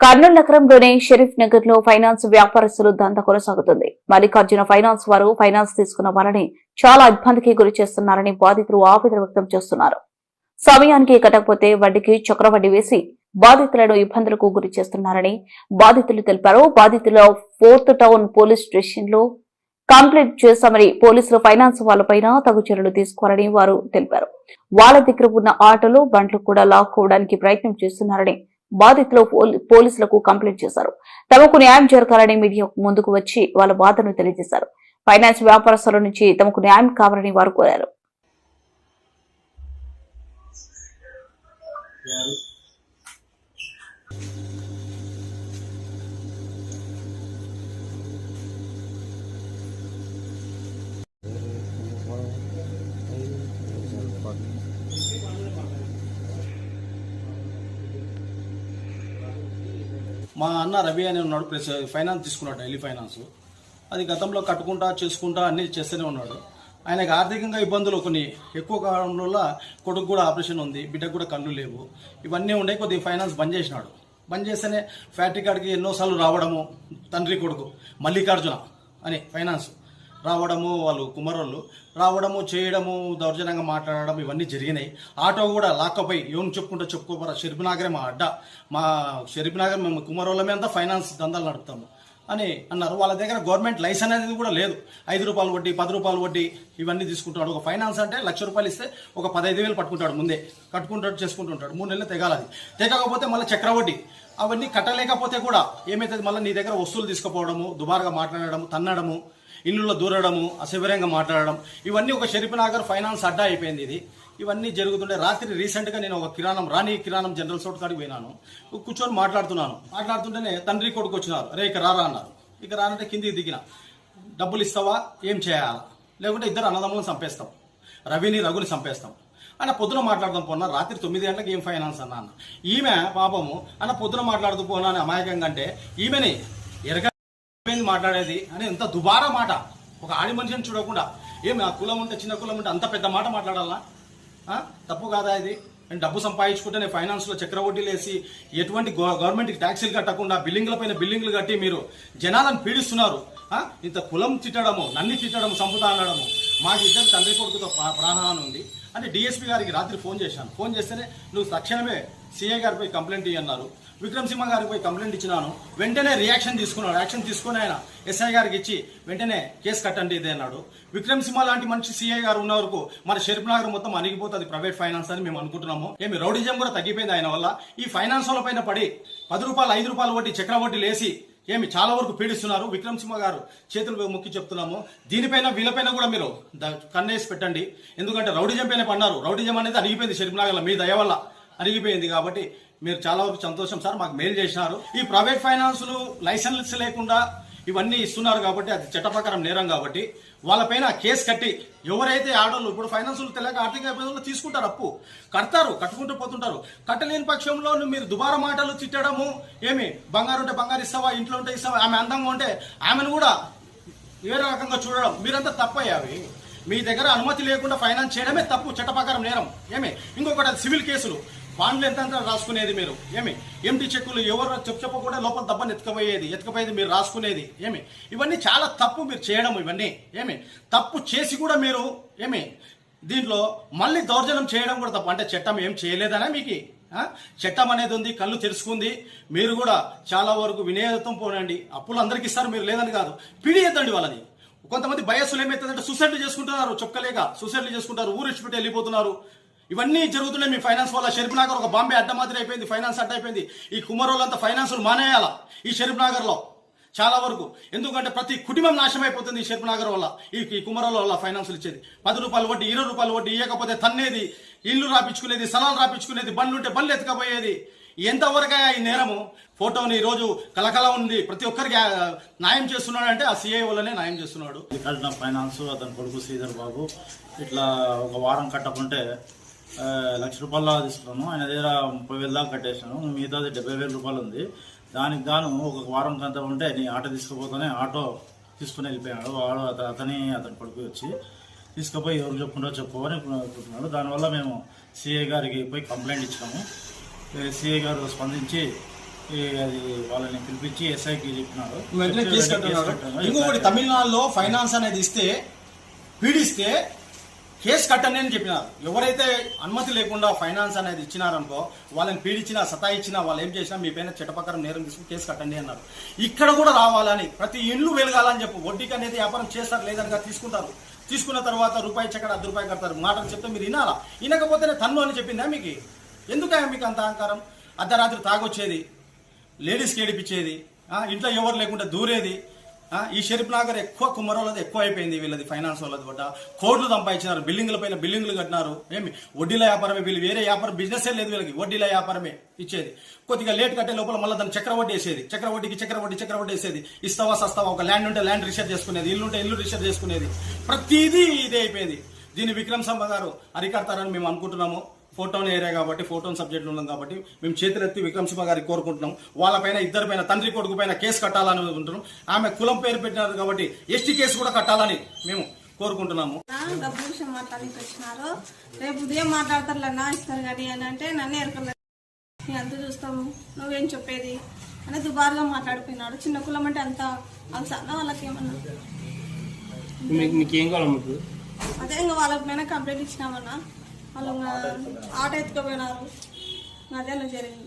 కర్నూలు నగరంలోని షరీఫ్ నగర్లో ఫైనాన్స్ వ్యాపారస్తులు దంత కొనసాగుతుంది. మల్లికార్జున ఫైనాన్స్ వారు ఫైనాన్స్ తీసుకున్న వారిని చాలా ఇబ్బందికి గురి చేస్తున్నారని బాధితులు ఆవేదన వ్యక్తం చేస్తున్నారు. సమయానికి కట్టకపోతే వడ్డీకి చక్రవడ్డీ వేసి బాధితులను ఇబ్బందులకు గురి చేస్తున్నారని బాధితులు తెలిపారు. బాధితుల ఫోర్త్ టౌన్ పోలీస్ స్టేషన్లో కంప్లైంట్ చేశామని పోలీసులు ఫైనాన్స్ వాళ్ళపైన తగు చర్యలు తీసుకోవాలని వారు తెలిపారు. వాళ్ళ దగ్గర ఉన్న ఆటోలు బండ్లు కూడా లాక్కోవడానికి ప్రయత్నం చేస్తున్నారని బాధితులు పోలీసులకు కంప్లైంట్ చేశారు. తమకు న్యాయం జరగాలని మీడియా ముందుకు వచ్చి వాళ్ళ బాధను తెలియజేశారు. ఫైనాన్స్ వ్యాపారస్తుల నుంచి తమకు న్యాయం కావాలని వారు కోరారు. మా అన్న రవి అనే ఉన్నాడు ప్లస్ ఫైనాన్స్ తీసుకున్నాడు డైలీ ఫైనాన్స్. అది గతంలో కట్టుకుంటా చేసుకుంటా అన్నీ చేస్తూనే ఉన్నాడు. ఆయనకు ఆర్థికంగా ఇబ్బందులు కొన్ని. ఎక్కువ కావడం వల్ల కొడుకు కూడా ఆపరేషన్ ఉంది బిడ్డకు కూడా కళ్ళు లేవు. ఇవన్నీ ఉండే కొద్దిగా ఫైనాన్స్ బంద్ చేసినాడు. బంద్ చేస్తేనే ఫ్యాక్టరీ కాడికి ఎన్నోసార్లు రావడము తండ్రి కొడుకు మల్లికార్జున అని ఫైనాన్స్. రావడము వాళ్ళు కుమారోళ్ళు రావడము చేయడము దౌర్జన్యంగా మాట్లాడడం ఇవన్నీ జరిగినాయి. ఆటో కూడా లాక్కపోయి ఏం చెప్పుకుంటే చెప్పుకోపోరా షరీఫ్నగరే మా అడ్డ. మా షరీఫ్నగర్ మేము కుమారోళ్ళమే అంతా ఫైనాన్స్ దందాలు నడుపుతాము అని అన్నారు. వాళ్ళ దగ్గర గవర్నమెంట్ లైసెన్స్ అనేది కూడా లేదు. ఐదు రూపాయలు వడ్డీ పది రూపాయలు వడ్డీ ఇవన్నీ తీసుకుంటాడు. ఒక ఫైనాన్స్ అంటే లక్ష రూపాయలు ఇస్తే ఒక పదహైదు వేలు పట్టుకుంటాడు ముందే. కట్టుకుంటాడు చేసుకుంటుంటాడు. మూడు నెలలు తెగాలది. తెగకపోతే మళ్ళీ చక్రవడ్డీ అవన్నీ కట్టలేకపోతే కూడా ఏమైతుంది? మళ్ళీ నీ దగ్గర వస్తువులు తీసుకుపోవడము దుబారుగా మాట్లాడడము తన్నడము ఇల్లులో దూరడము అసభ్యంగా మాట్లాడడం ఇవన్నీ ఒక షరీఫ్నగర్ ఫైనాన్స్ అడ్డా అయిపోయింది ఇది. ఇవన్నీ జరుగుతుంటే రాత్రి రీసెంట్గా నేను ఒక కిరాణం రాణి కిరాణం జనరల్ స్టోర్ కాడికి పోయినాను. కూర్చొని మాట్లాడుతున్నాను. మాట్లాడుతుంటేనే తండ్రి కొడుకు వచ్చినారు. రే ఇక రారా అన్నారు. ఇక రానంటే కిందికి దిగిన. డబ్బులు ఇస్తావా? ఏం చేయాలా? లేకుంటే ఇద్దరు అన్నదమ్ములను చంపేస్తాం. రవిని రఘుని చంపేస్తాం. అన్న పొద్దున మాట్లాడదాం పోన్నా రాత్రి తొమ్మిది గంటలకు ఏం ఫైనాన్స్ అన్న. ఈమె పాపము అన్న పొద్దున మాట్లాడుతూ పోనా అని అమాయకంగా అంటే ఈమెని ఎరగ మాట్లాడేది? అని ఎంత దుబారా మాట. ఒక ఆడి మనిషిని చూడకుండా. ఏమి ఆ కులం ఉంటే చిన్న కులం ఉంటే అంత పెద్ద మాట మాట్లాడాలా? తప్పు కాదా ఇది? నేను డబ్బు సంపాదించుకుంటే నేను ఫైనాన్స్లో చక్రవడ్డీలు వేసి ఎటువంటి గవర్నమెంట్కి ట్యాక్సీలు కట్టకుండా బిల్డింగ్ల పైన బిల్డింగ్లు కట్టి మీరు జనాలను పీడిస్తున్నారు. ఇంత కులం తిట్టడము నన్ను తిట్టడము సంపుతా అనడము. మాకు ఇద్దరు తండ్రి కొడుకుతో ప్రాణహాని ఉంది. అంటే డిఎస్పీ గారికి రాత్రి ఫోన్ చేశాను. ఫోన్ చేస్తేనే నువ్వు తక్షణమే సీఏ గారిపై కంప్లైంట్ ఇయ్యన్నారు. విక్రమ్ సింహ గారికి పోయి కంప్లైంట్ ఇచ్చినాను. వెంటనే రియాక్షన్ తీసుకున్నాడు. యాక్షన్ తీసుకుని ఆయన ఎస్ఐ గారికి ఇచ్చి వెంటనే కేసు కట్టండి ఇదే అన్నాడు. విక్రమ్ సింహ లాంటి మంచి సీఐ గారు ఉన్న వరకు మన షరీఫ్ నగర్ మొత్తం అణిగిపోతుంది ప్రైవేట్ ఫైనాన్స్ అని మేము అనుకుంటున్నాము. ఏమి రౌడిజం కూడా తగ్గిపోయింది ఆయన వల్ల. ఈ ఫైనాన్స్ పైన పడి పది రూపాయలు ఐదు రూపాయలు వడ్డీ చక్రవడ్డీ లేసి ఏమి చాలా వరకు పీడిస్తున్నారు. విక్రమ్ సింహ గారు చేతులు మొక్కి చెప్తున్నాము. దీనిపైన వీళ్ళపైన కూడా మీరు ద- కన్నేసి పెట్టండి. ఎందుకంటే రౌడిజం పైన పన్నారు రౌడిజం అనేది అరిగిపోయింది షరీఫ్ మీ దయ వల్ల అరిగిపోయింది కాబట్టి మీరు చాలా వరకు సంతోషం. సార్ మాకు మెయిల్ చేసినారు. ఈ ప్రైవేట్ ఫైనాన్స్లు లైసెన్స్ లేకుండా ఇవన్నీ ఇస్తున్నారు కాబట్టి అది చట్టప్రకారం నేరం కాబట్టి వాళ్ళపైన కేసు కట్టి ఎవరైతే ఆడోళ్ళు ఇప్పుడు ఫైనాన్సులు తెలియక ఆర్థిక ఇబ్బందులు తీసుకుంటారు అప్పు. కడతారు కట్టుకుంటూ పోతుంటారు. కట్టలేని పక్షంలో మీరు దుబారా మాటలు తిట్టడము ఏమి? బంగారు ఉంటే బంగారు ఇస్తావా? ఇంట్లో ఉంటే ఇస్తావా? ఆమె అందంగా ఉంటే ఆమెను కూడా వేరే రకంగా చూడడం మీరంతా తప్పయ్యావి మీ దగ్గర అనుమతి లేకుండా ఫైనాన్స్ చేయడమే తప్పు చట్ట ప్రకారం నేరం. ఏమి? ఇంకొకటి అది సివిల్ కేసులు. బాండ్లు ఎంత రాసుకునేది మీరు? ఏమి? ఎంటీ చెక్కులు ఎవరు చెప్పు చెప్పకుండా లోపల దబ్బని ఎత్తుకపోయేది ఎత్తుకపోయేది మీరు రాసుకునేది? ఏమి? ఇవన్నీ చాలా తప్పు మీరు చేయడం ఇవన్నీ. ఏమి? తప్పు చేసి కూడా మీరు ఏమి? దీంట్లో మళ్ళీ దౌర్జన్యం చేయడం కూడా తప్పు. అంటే చట్టం ఏం చేయలేదనే మీకు? చట్టం అనేది ఉంది కళ్ళు తెరుచుకుంది. మీరు కూడా చాలా వరకు వినేయతం పోనండి. అప్పులు అందరికి ఇస్తారు మీరు లేదని కాదు. పిడియద్దండి వాళ్ళని. కొంతమంది బయస్సులు ఏమవుతుందంటే సూసైడ్లు చేసుకుంటున్నారు చొక్కలేక సూసైడ్లు చేసుకుంటారు ఊరిచ్చిపెట్టి వెళ్ళిపోతున్నారు. ఇవన్నీ జరుగుతున్నాయి. మీ ఫైనాన్స్ వల్ల షరీఫ్ నగర్ ఒక బాంబే అడ్డ మాదిరి అయిపోయింది ఫైనాన్స్ అడ్డ అయిపోయింది. ఈ కుమారోళ్ళంతా ఫైనాన్సులు మానేయాలా ఈ షరీఫ్ నగర్లో? చాలా వరకు. ఎందుకంటే ప్రతి కుటుంబం నాశనం అయిపోతుంది ఈ షరీఫ్ నగర్ వల్ల. ఈ ఈ కుమారోళ్ళ వల్ల ఫైనాన్సులు ఇచ్చేది. పది రూపాయలు వడ్డీ ఇరవై రూపాయలు వడ్డీ ఇవ్వకపోతే తన్నేది ఇల్లు రాపించుకునేది స్థలాలు రాపించుకునేది బండ్లు ఉంటే బండ్లు ఎత్తుకపోయేది. ఎంతవరకు ఈ నేరము? ఫోటోని ఈ రోజు కలకల ఉంది. ప్రతి ఒక్కరికి న్యాయం చేస్తున్నాడు అంటే ఆ సిఐ వల్లనే న్యాయం చేస్తున్నాడు. కట్టిన ఫైనాన్స్ అతని కొడుకు శ్రీధర్ బాబు. ఇట్లా ఒక వారం కట్టకుంటే లక్ష రూపాయలు తీసుకున్నాను. ఆయన దగ్గర ముప్పై వేలు దాకా కట్టేసాను మిగతాది డెబ్బై వేల రూపాయలు ఉంది. దానికి గాను ఒక వారం కంత ఉంటే నీ ఆటో తీసుకుపోతానే ఆటో తీసుకుని వెళ్ళిపోయాడు. వాడు అత- అతని అతని కొడుకు వచ్చి తీసుకుపోయి ఎవరు చెప్పుకుంటో చెప్పుకోని అనుకుంటున్నాడు. దానివల్ల మేము సిఐ గారికి పోయి కంప్లైంట్ ఇచ్చినాము. సిఐ గారు స్పందించి అది వాళ్ళని పిలిపించి ఎస్ఐకి చెప్పినాడు. ఇంకొకటి తమిళనాడులో ఫైనాన్స్ అనేది ఇస్తే పీడిస్తే కేసు కట్టండి అని చెప్పినారు. ఎవరైతే అనుమతి లేకుండా ఫైనాన్స్ అనేది ఇచ్చినారనుకో వాళ్ళని పీడించినా సతాయించినా వాళ్ళు ఏం చేసినా మీ పైన చట్టపక్కరం నేరం తీసుకుని కేసు కట్టండి అన్నారు. ఇక్కడ కూడా రావాలని ప్రతి ఇండ్లు వెలగాలని చెప్పు వడ్డీకి అనేది వ్యాపారం చేస్తారు లేదనగా తీసుకుంటారు. తీసుకున్న తర్వాత రూపాయి చక్కడ అర్ధ రూపాయి కడతారు. మాటలు చెప్తే మీరు వినాలా? వినకపోతేనే తన్ను అని చెప్పిందా మీకు? ఎందుకయ్యా మీకు అంత అహంకారం? అర్ధరాత్రి తాగొచ్చేది లేడీస్కి ఏడిపించేది ఇంట్లో ఎవరు లేకుండా దూరేది ఈ షరీఫ్ నగర్ ఎక్కువ కుమ్మరోళ్ళది ఎక్కువ అయిపోయింది వీళ్ళది ఫైనాన్స్ వాళ్ళది కూడా కోట్లు సంపాదించినారు బిల్డింగ్ల పైన బిల్డింగ్లు కట్టినారు. ఏమి? వడ్డీల వ్యాపారమే వీళ్ళు వేరే వ్యాపారం బిజినెస్ లేదు వీళ్ళకి. వడ్డీల వ్యాపారమే ఇచ్చేది. కొద్దిగా లేట్ కట్టే లోపల మళ్ళీ దాన్ని చక్రవడ్డీ వేసేది. చక్ర వడ్డీకి చక్ర వడ్డీ చక్ర వేసేది. ఇస్తావా సస్తావా? ఒక ల్యాండ్ ఉంటే ల్యాండ్ రిసర్చ్ చేసుకునేది ఇల్లు ఉంటే ఇల్లు రిసర్చ్ చేసుకునేది. ప్రతిదీ ఇదే అయిపోయింది. దీన్ని విక్రమ్ సంబ గారు అరికడతారని మేము అనుకుంటున్నాము. ఫోటోని ఏరియా కాబట్టి ఫోటోన్ సబ్జెక్టులు ఉన్నాం కాబట్టి మేము చేతులెత్తి విక్రమ్ సింహ గారికి కోరుకుంటున్నాం. వాళ్ళపైన ఇద్దరి పైన తండ్రి కొడుకు పైన కేసు కట్టాలని అనుకుంటున్నాం. ఆమె కులం పేరు పెట్టినారు కాబట్టి ఎస్టీ కేసు కూడా కట్టాలని మేము కోరుకుంటున్నాము. డబ్బు విషయం మాట్లాడికి వచ్చినారు రేపు ఉదయం మాట్లాడతారులన్నా ఇస్తారు కానీ అని అంటే నన్ను ఎరకలేదు నేను అంత చూస్తాము. నువ్వేం చెప్పేది? అని దుబారుగా మాట్లాడిపోయినాడు. చిన్న కులం అంటే అంత అవసరం వాళ్ళకి ఏమన్నా మీకు మీకు ఏం కావాలి మీకు అదే ఇంకా వాళ్ళ పైన కంప్లైంట్ ఇచ్చినామన్నా. వాళ్ళు ఆట ఆటో ఎత్తుకుపోయినారు. ఇంకా జరిగింది.